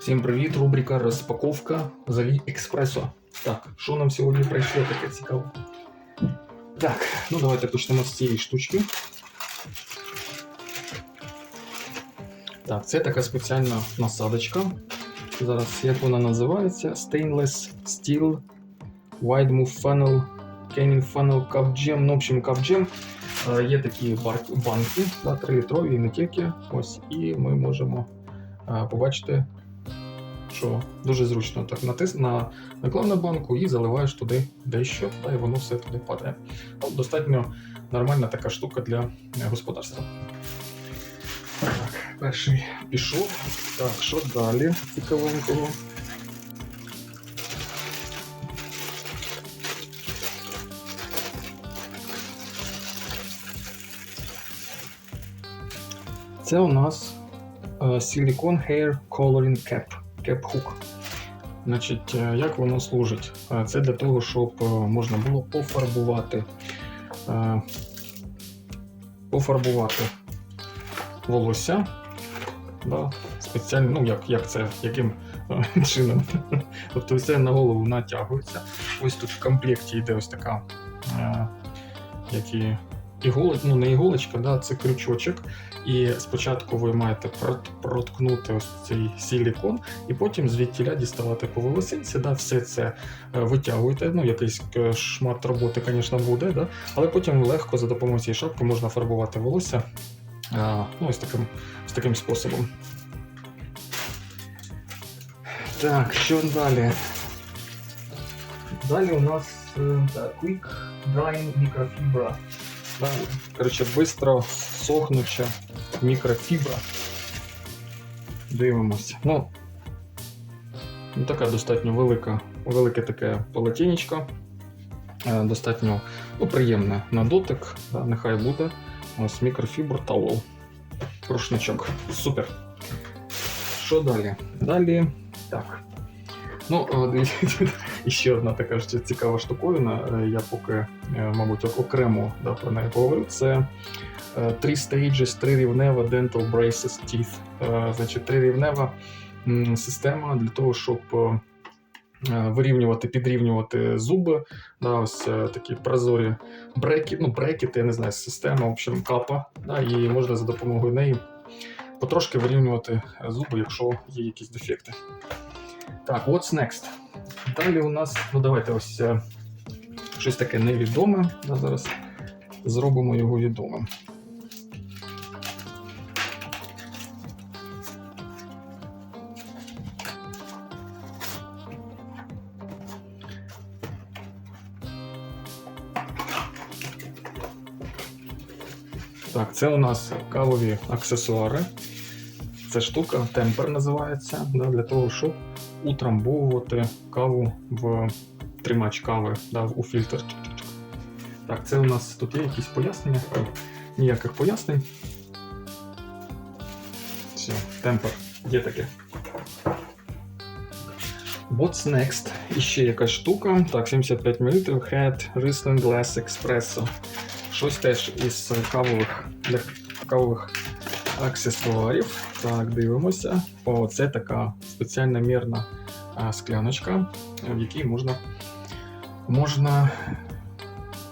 Всім привіт! Рубрика розпаковка з Аліекспресо. Так, що нам сьогодні прийшло таке цікаве? Так, ну давайте почнемо з цієї штучки. Так, це така спеціальна насадочка. Зараз як вона називається? Stainless Steel Wide Move Funnel Canning Funnel Cup Jam. Ну, в общем, Cup Jam. Е, Є такі банки, да, 3-літрові і не тільки. Ось, і ми можемо е, побачити, що дуже зручно так натис на наклав на банку і заливаєш туди дещо, та і воно все туди падає. Ну, достатньо нормальна така штука для е, господарства. Так, перший пішов. Так, що далі цікавенького? Це у нас е, Silicone Hair Coloring Cap. Hook. Значить, е, як воно служить? Е, Це для того, щоб е, можна було пофарбувати, пофарбувати волосся. Да, спеціально, ну як, як це, яким чином. тобто все на голову натягується. Ось тут в комплекті йде ось така, е, як ну не іголочка, да, це крючочок. І спочатку ви маєте проткнути ось цей силікон, і потім звідтіля діставати по волосинці, да, все це е, витягуєте. Ну, якийсь е, шмат роботи, звісно, буде, да, але потім легко за допомогою цієї шапки можна фарбувати волосся е, ну, ось таким, ось таким способом. Так, що далі? Далі у нас так, Quick Drying Microfiber. Да, коротше, швидко сохнуча мікрофібра. Дивимося. Ну, ну, така достатньо велика, велике таке полотенечко. Е, Достатньо ну, приємне на дотик. Да, нехай буде. Ось мікрофібр таул. Рушничок. Супер. Що далі? Далі. Так. Ну, ще одна така ж цікава штуковина. Е, Я поки, е, мабуть, окремо да, про неї поговорю. Це е, Three Stages, трирівнева Dental Braces Teeth. Значить, трирівнева система для того, щоб вирівнювати, підрівнювати зуби. Да, ось такі прозорі бреки, ну, брекети, я не знаю, система, в общем, капа. Да, і можна за допомогою неї потрошки вирівнювати зуби, якщо є якісь дефекти. Так, what's next? Далі у нас, ну давайте ось е, щось таке невідоме. Да, зараз зробимо його відомим. Так, це у нас кавові аксесуари. Це штука, темпер називається, да, для того, щоб утрамбовувати каву в тримач кави да, у фільтр. Так, це у нас тут є якісь пояснення. Ніяких пояснень. Все, темпер. Є таке. What's next? І ще якась штука. Так, 75 мл. Head Riesling Glass Espresso. Щось теж із кавових для кавових аксесуарів. Так, дивимося. О, це така спеціальна мірна скляночка, в якій можна, можна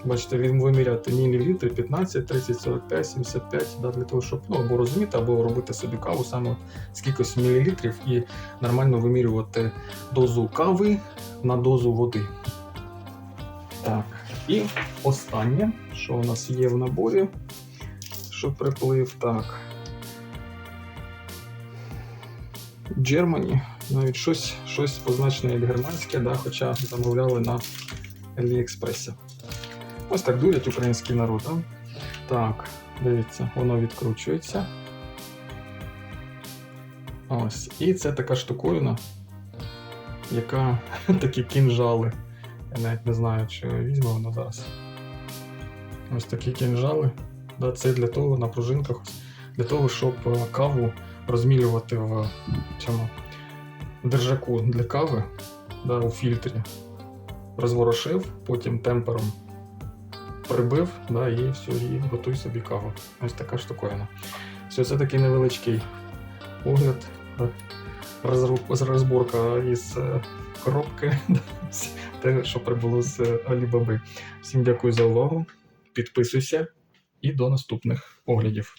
бачите, виміряти мілілітри 15, 30, 45, 75, да, для того, щоб ну, або розуміти, або робити собі каву саме з кількось мілілітрів і нормально вимірювати дозу кави на дозу води. Так, і останнє, що у нас є в наборі, що приплив, так. Germany, навіть щось, щось позначене як германське, да, хоча замовляли на Аліекспресі. Ось так дурять український народ. Да? Так, дивіться, воно відкручується. Ось. І це така штуковина, яка такі кінжали. Я навіть не знаю, чи візьме воно зараз. Ось такі кінжали. Да, це для того на пружинках, для того, щоб е, каву розмілювати в цьому держаку для кави да, у фільтрі. Розворошив, потім темпером прибив, да, і все, і готуй собі каву. Ось така штуковина. Все, це такий невеличкий огляд. розборка із е, коробки, те, що прибуло з Alibaba. Всім дякую за увагу. Підписуйся і до наступних оглядів.